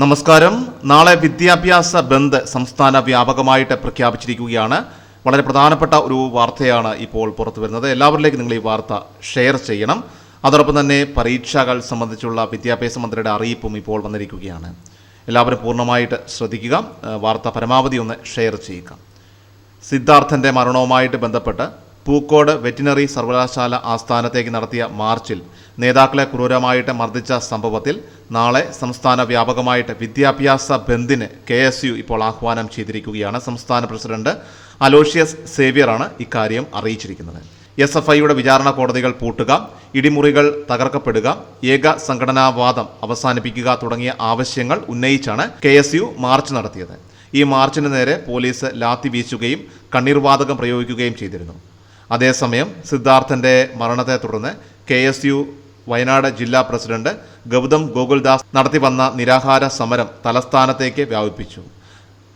നമസ്കാരം. നാളെ വിദ്യാഭ്യാസ ബന്ദ് സംസ്ഥാന വ്യാപകമായിട്ട് പ്രഖ്യാപിച്ചിരിക്കുകയാണ്. വളരെ പ്രധാനപ്പെട്ട ഒരു വാർത്തയാണ് ഇപ്പോൾ പുറത്തു വരുന്നത്. എല്ലാവരിലേക്കും നിങ്ങൾ ഈ വാർത്ത ഷെയർ ചെയ്യണം. അതോടൊപ്പം തന്നെ പരീക്ഷകൾ സംബന്ധിച്ചുള്ള വിദ്യാഭ്യാസ മന്ത്രിയുടെ അറിയിപ്പും ഇപ്പോൾ വന്നിരിക്കുകയാണ്. എല്ലാവരും പൂർണമായിട്ട് ശ്രദ്ധിക്കുക. വാർത്ത പരമാവധി ഒന്ന് ഷെയർ ചെയ്യുക. സിദ്ധാർത്ഥന്റെ മരണവുമായിട്ട് ബന്ധപ്പെട്ട് പൂക്കോട് വെറ്റിനറി സർവകലാശാല ആസ്ഥാനത്തേക്ക് നടത്തിയ മാർച്ചിൽ നേതാക്കളെ ക്രൂരമായിട്ട് മർദ്ദിച്ച സംഭവത്തിൽ നാളെ സംസ്ഥാന വ്യാപകമായിട്ട് വിദ്യാഭ്യാസ ബന്ദിന് കെ എസ് യു ഇപ്പോൾ ആഹ്വാനം ചെയ്തിരിക്കുകയാണ്. സംസ്ഥാന പ്രസിഡന്റ് അലോഷ്യസ് സേവ്യറാണ് ഇക്കാര്യം അറിയിച്ചിരിക്കുന്നത്. എസ് എഫ് ഐയുടെ വിചാരണ കോടതികൾ പൂട്ടുക ഇടിമുറികൾ തകർക്കപ്പെടുക ഏക സംഘടനാവാദം അവസാനിപ്പിക്കുക തുടങ്ങിയ ആവശ്യങ്ങൾ ഉന്നയിച്ചാണ് കെ മാർച്ച് നടത്തിയത്. ഈ മാർച്ചിന് നേരെ പോലീസ് ലാത്തി വീശുകയും കണ്ണീർവാതകം പ്രയോഗിക്കുകയും ചെയ്തിരുന്നു. അതേസമയം സിദ്ധാർത്ഥന്റെ മരണത്തെ തുടർന്ന് കെ എസ് യു വയനാട് ജില്ലാ പ്രസിഡന്റ് ഗൗതം ഗോകുൽദാസ് നടത്തി വന്ന നിരാഹാര സമരം തലസ്ഥാനത്തേക്ക് വ്യാപിപ്പിച്ചു.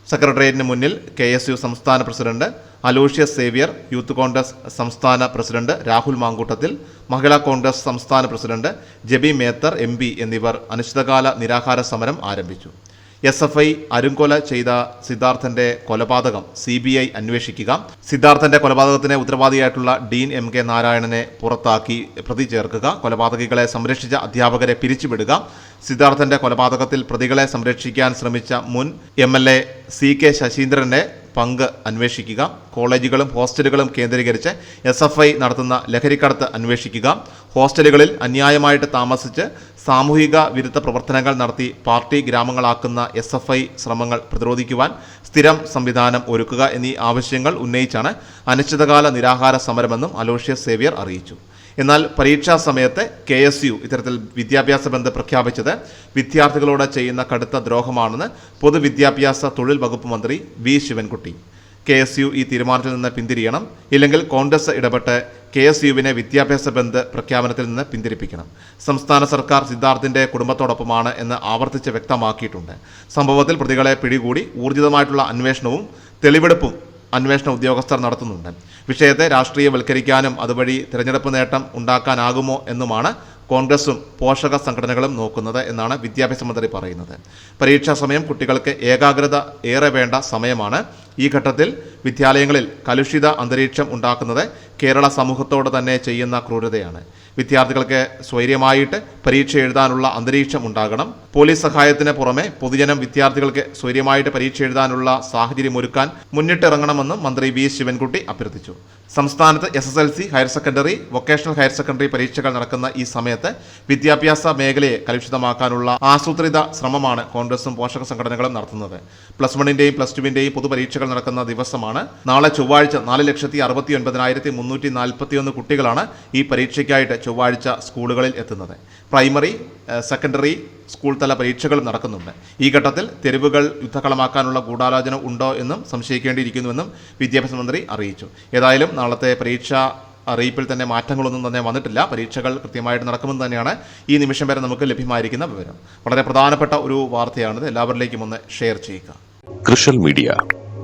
സെക്രട്ടേറിയറ്റിന് മുന്നിൽ കെ എസ് യു സംസ്ഥാന president Aloysius Xavier youth Congress സംസ്ഥാന പ്രസിഡന്റ് രാഹുൽ മാങ്കൂട്ടത്തിൽ മഹിളാ കോൺഗ്രസ് സംസ്ഥാന പ്രസിഡന്റ് ജബി മേത്തർ എം എന്നിവർ അനിശ്ചിതകാല നിരാഹാര സമരം ആരംഭിച്ചു. എസ് എഫ് ഐ അരുംകൊല ചെയ്ത സിദ്ധാർത്ഥന്റെ കൊലപാതകം സി ബി ഐ അന്വേഷിക്കുക. സിദ്ധാർത്ഥന്റെ കൊലപാതകത്തിന് ഉത്തരവാദിയായിട്ടുള്ള ഡീൻ എം കെ നാരായണനെ പുറത്താക്കി പ്രതി ചേർക്കുക. കൊലപാതകികളെ സംരക്ഷിച്ച അധ്യാപകരെ പിരിച്ചുവിടുക. സിദ്ധാർത്ഥന്റെ കൊലപാതകത്തിൽ പ്രതികളെ സംരക്ഷിക്കാൻ ശ്രമിച്ച മുൻ M L A C K ശശീന്ദ്രന്റെ പങ്ക് അന്വേഷിക്കുക. കോളേജുകളും ഹോസ്റ്റലുകളും കേന്ദ്രീകരിച്ച് എസ് എഫ് ഐ നടത്തുന്ന ലഹരിക്കടത്ത് അന്വേഷിക്കുക. ഹോസ്റ്റലുകളിൽ അന്യായമായിട്ട് താമസിച്ച് സാമൂഹിക വിരുദ്ധ പ്രവർത്തനങ്ങൾ നടത്തി പാർട്ടി ഗ്രാമങ്ങളാക്കുന്ന എസ് എഫ് ഐ ശ്രമങ്ങൾ പ്രതിരോധിക്കുവാൻ സ്ഥിരം സംവിധാനം ഒരുക്കുക എന്നീ ആവശ്യങ്ങൾ ഉന്നയിച്ചാണ് അനിശ്ചിതകാല നിരാഹാര സമരമെന്നും അലോഷ്യസ് സേവ്യർ അറിയിച്ചു. എന്നാൽ പരീക്ഷാ സമയത്ത് കെ എസ് യു ഇത്തരത്തിൽ വിദ്യാഭ്യാസ ബന്ധം പ്രഖ്യാപിച്ചത് വിദ്യാർത്ഥികളോട് ചെയ്യുന്ന കടുത്ത ദ്രോഹമാണെന്ന് പൊതുവിദ്യാഭ്യാസ തൊഴിൽ വകുപ്പ് മന്ത്രി V. Sivankutty. K S U ഈ തീരുമാനത്തിൽ നിന്ന് പിന്തിരിയണം. ഇല്ലെങ്കിൽ കോൺഗ്രസ് ഇടപെട്ട് കെ എസ് യുവിനെ വിദ്യാഭ്യാസ ബന്ധ പ്രഖ്യാപനത്തിൽ നിന്ന് പിന്തിരിപ്പിക്കണം. സംസ്ഥാന സർക്കാർ സിദ്ധാർത്ഥിന്റെ കുടുംബത്തോടൊപ്പമാണ് എന്ന് ആവർത്തിച്ച് വ്യക്തമാക്കിയിട്ടുണ്ട്. സംഭവത്തിൽ പ്രതികളെ പിടികൂടി ഊർജിതമായിട്ടുള്ള അന്വേഷണവും തെളിവെടുപ്പും അന്വേഷണ ഉദ്യോഗസ്ഥർ നടത്തുന്നുണ്ട്. വിഷയത്തെ രാഷ്ട്രീയവൽക്കരിക്കാനും അതുവഴി തിരഞ്ഞെടുപ്പ് നേട്ടം ഉണ്ടാക്കാനാകുമോ എന്നുമാണ് കോൺഗ്രസും പോഷക സംഘടനകളും നോക്കുന്നത് എന്നാണ് വിദ്യാഭ്യാസ മന്ത്രി പറയുന്നത്. പരീക്ഷാ സമയം കുട്ടികൾക്ക് ഏകാഗ്രത ഏറെ വേണ്ട സമയമാണ്. ഈ ഘട്ടത്തിൽ വിദ്യാലയങ്ങളിൽ കലുഷിത അന്തരീക്ഷം ഉണ്ടാക്കുന്നത് കേരള സമൂഹത്തോട് തന്നെ ചെയ്യുന്ന ക്രൂരതയാണ്. വിദ്യാർത്ഥികൾക്ക് സ്വൈര്യമായിട്ട് പരീക്ഷ എഴുതാനുള്ള അന്തരീക്ഷം ഉണ്ടാകണം. പോലീസ് സഹായത്തിന് പുറമെ പൊതുജനം വിദ്യാർത്ഥികൾക്ക് സ്വൈര്യമായിട്ട് പരീക്ഷ എഴുതാനുള്ള സാഹചര്യം ഒരുക്കാൻ മുന്നിട്ടിറങ്ങണമെന്നും മന്ത്രി വി ശിവൻകുട്ടി അഭ്യർത്ഥിച്ചു. സംസ്ഥാനത്ത് S S L C higher secondary vocational higher secondary പരീക്ഷകൾ നടക്കുന്ന ഈ സമയത്ത് വിദ്യാഭ്യാസ മേഖലയെ കലുഷിതമാക്കാനുള്ള ആസൂത്രിത ശ്രമമാണ് കോൺഗ്രസും പോഷക സംഘടനകളും നടത്തുന്നത്. പ്ലസ് വണ്ണിന്റെയും പ്ലസ് ടുവിന്റെയും പൊതുപരീക്ഷകൾ നടക്കുന്ന ദിവസമാണ്. നാളെ ചൊവ്വാഴ്ച നാല് ലക്ഷത്തി അറുപത്തി ഒൻപതിനായിരത്തി മുന്നൂറ്റി നാൽപ്പത്തിയൊന്ന് കുട്ടികളാണ് ഈ പരീക്ഷയ്ക്കായിട്ട് ചൊവ്വാഴ്ച സ്കൂളുകളിൽ എത്തുന്നത്. പ്രൈമറി സെക്കൻഡറി സ്കൂൾ തല പരീക്ഷകൾ നടക്കുന്നുണ്ട്. ഈ ഘട്ടത്തിൽ തെരുവുകൾ യുദ്ധകളമാക്കാനുള്ള ഗൂഢാലോചന ഉണ്ടോ എന്നും സംശയിക്കേണ്ടിയിരിക്കുന്നുവെന്നും വിദ്യാഭ്യാസ മന്ത്രി അറിയിച്ചു. ഏതായാലും നാളത്തെ പരീക്ഷ അറിയിപ്പിൽ തന്നെ മാറ്റങ്ങളൊന്നും തന്നെ വന്നിട്ടില്ല. പരീക്ഷകൾ കൃത്യമായിട്ട് നടക്കുമെന്ന് തന്നെയാണ് ഈ നിമിഷം വരെ നമുക്ക് ലഭ്യമായിരിക്കുന്ന വിവരം. വളരെ പ്രധാനപ്പെട്ട ഒരു വാർത്തയാണിത്. എല്ലാവരിലേക്കും ഒന്ന് ഷെയർ ചെയ്യുക. കൃഷൽ മീഡിയ